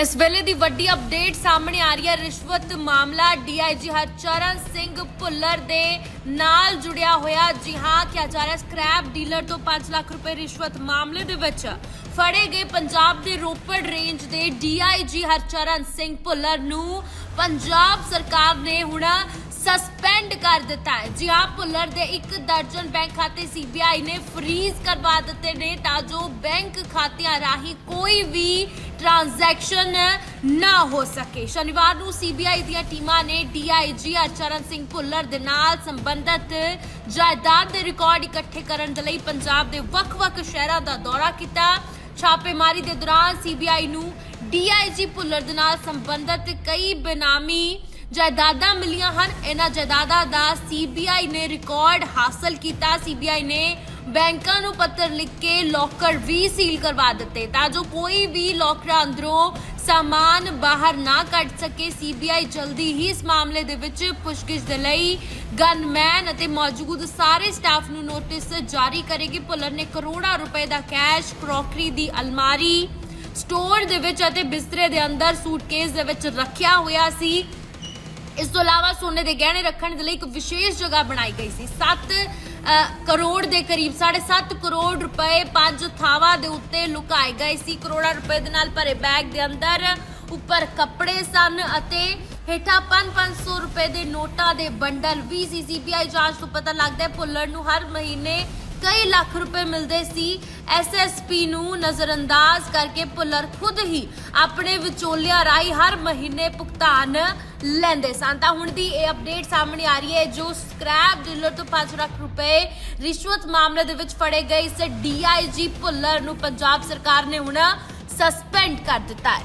ਇਸ ਵੇਲੇ ਦੀ ਵੱਡੀ ਅਪਡੇਟ ਸਾਹਮਣੇ ਆ ਰਹੀ ਹੈ। ਰਿਸ਼ਵਤ ਮਾਮਲਾ ਡੀਆਈਜੀ ਹਰਚਰਨ ਸਿੰਘ ਭੁੱਲਰ ਦੇ ਨਾਲ ਜੁੜਿਆ ਹੋਇਆ। ਜੀ ਹਾਂ, ਕਿਹਾ ਜਾ ਰਿਹਾ ਹੈ, ਸਕ੍ਰੈਪ ਡੀਲਰ ਤੋਂ 5 ਲੱਖ ਰੁਪਏ ਰਿਸ਼ਵਤ ਮਾਮਲੇ ਦੇ ਵਿੱਚ ਫੜੇ ਗਏ। ਪੰਜਾਬ ਦੇ ਰੋਪੜ ਰੇਂਜ ਦੇ ਡੀਆਈਜੀ ਹਰਚਰਨ ਸਿੰਘ ਭੁੱਲਰ ਨੂੰ ਪੰਜਾਬ ਸਰਕਾਰ ਨੇ ਹੁਣ ਸਸਪੈਂਡ ਕਰ ਦਿੱਤਾ ਹੈ। ਜੀ ਹਾਂ, ਭੁੱਲਰ ਦੇ ਇੱਕ ਦਰਜਨ ਬੈਂਕ ਖਾਤੇ ਸੀਬੀਆਈ ਨੇ ਫ੍ਰੀਜ਼ ਕਰਵਾ ਦਿੱਤੇ ਨੇ ਤਾਂ ਜੋ ਬੈਂਕ ਖਾਤਿਆਂ ਰਾਹੀਂ ਕੋਈ ਵੀ ਟ੍ਰਾਂਜੈਕਸ਼ਨ ਨਾ ਹੋ ਸਕੇ। ਸ਼ਨੀਵਾਰ ਨੂੰ ਸੀਬੀਆਈ ਦੀਆਂ ਟੀਮਾਂ ਨੇ ਡੀਆਈਜੀ ਅਚਰਨ ਸਿੰਘ ਭੁੱਲਰ ਦੇ ਨਾਲ ਸੰਬੰਧਿਤ ਜਾਇਦਾਦ ਦੇ ਰਿਕਾਰਡ ਇਕੱਠੇ ਕਰਨ ਦੇ ਲਈ ਪੰਜਾਬ ਦੇ ਵੱਖ-ਵੱਖ ਸ਼ਹਿਰਾਂ ਦਾ ਦੌਰਾ ਕੀਤਾ। ਛਾਪੇਮਾਰੀ ਦੇ ਦੌਰਾਨ ਸੀਬੀਆਈ ਨੂੰ ਡੀਆਈਜੀ ਭੁੱਲਰ ਦੇ ਨਾਲ ਸੰਬੰਧਿਤ ਕਈ ਬੇਨਾਮੀ ਜਾਇਦਾਦਾਂ ਮਿਲੀਆਂ ਹਨ। ਇਹਨਾਂ ਜਾਇਦਾਦਾਂ ਦਾ ਸੀਬੀਆਈ ਨੇ ਰਿਕਾਰਡ ਹਾਸਲ ਕੀਤਾ। ਸੀਬੀਆਈ ਨੇ ਬੈਂਕਾਂ ਨੂੰ ਪੱਤਰ ਲਿਖ ਕੇ ਲੋਕਰ ਵੀ ਸੀਲ ਕਰਵਾ ਦਿੱਤੇ ਤਾਂ ਜੋ ਕੋਈ ਵੀ ਲੋਕਰਾਂ ਅੰਦਰੋਂ ਸਾਮਾਨ ਬਾਹਰ ਨਾ ਕੱਢ ਸਕੇ। ਸੀਬੀਆਈ ਜਲਦੀ ਹੀ ਇਸ ਮਾਮਲੇ ਦੇ ਵਿੱਚ ਪੁੱਛਗਿੱਛ ਦੇ ਲਈ ਗਨਮੈਨ ਅਤੇ ਮੌਜੂਦ ਸਾਰੇ ਸਟਾਫ ਨੂੰ ਨੋਟਿਸ ਜਾਰੀ ਕਰੇਗੀ। ਭੁੱਲਰ ਨੇ ਕਰੋੜਾਂ ਰੁਪਏ ਦਾ ਕੈਸ਼ ਕਰੋਕਰੀ ਦੀ ਅਲਮਾਰੀ ਸਟੋਰ ਦੇ ਵਿੱਚ ਅਤੇ ਬਿਸਤਰੇ ਦੇ ਅੰਦਰ ਸੂਟਕੇਸ ਦੇ ਵਿੱਚ ਰੱਖਿਆ ਹੋਇਆ ਸੀ। ਇਸ ਤੋਂ ਇਲਾਵਾ ਸੋਨੇ ਦੇ ਗਹਿਣੇ ਰੱਖਣ ਦੇ ਲਈ ਇੱਕ ਵਿਸ਼ੇਸ਼ ਜਗ੍ਹਾ ਬਣਾਈ ਗਈ ਸੀ। 7 ਕਰੋੜ ਦੇ ਕਰੀਬ 7.5 ਕਰੋੜ ਰੁਪਏ ਪੰਜ ਥਾਵਾਂ ਦੇ ਉੱਤੇ ਲੁਕਾਏ ਗਏ ਸੀ। ਕਰੋੜਾਂ ਰੁਪਏ ਦੇ ਨਾਲ ਭਰੇ ਬੈਗ ਦੇ ਅੰਦਰ ਉੱਪਰ ਕੱਪੜੇ ਸਨ ਅਤੇ ਹੇਠਾਂ 5-500 ਰੁਪਏ ਦੇ ਨੋਟਾਂ ਦੇ ਬੰਡਲ ਵੀ ਸੀ। ਸੀਬੀਆਈ ਜਾਂਚ ਤੋਂ ਪਤਾ ਲੱਗਦਾ ਹੈ, ਭੁੱਲਰ ਨੂੰ ਹਰ ਮਹੀਨੇ ਕਈ ਲੱਖ ਰੁਪਏ ਮਿਲਦੇ ਸੀ। ਐਸਐਸਪੀ ਨੂੰ ਨਜ਼ਰਅੰਦਾਜ਼ ਕਰਕੇ ਭੁੱਲਰ ਖੁਦ ਹੀ ਆਪਣੇ ਵਿਚੋਲਿਆਂ ਰਾਹੀਂ ਹਰ ਮਹੀਨੇ ਭੁਗਤਾਨ ਲੈਂਦੇ ਸਨ। ਤਾਂ ਹੁਣ ਦੀ ਇਹ ਅਪਡੇਟ ਸਾਹਮਣੇ ਆ ਰਹੀ ਹੈ, ਜੋ ਸਕ੍ਰੈਪ ਡੀਲਰ ਤੋਂ 5 ਲੱਖ ਰੁਪਏ ਰਿਸ਼ਵਤ ਮਾਮਲੇ ਦੇ ਵਿੱਚ ਫੜੇ ਗਏ। ਇਸ ਡੀਆਈਜੀ ਭੁੱਲਰ ਨੂੰ ਪੰਜਾਬ ਸਰਕਾਰ ਨੇ ਹੁਣ ਸਸਪੈਂਡ ਕਰ ਦਿੱਤਾ ਹੈ।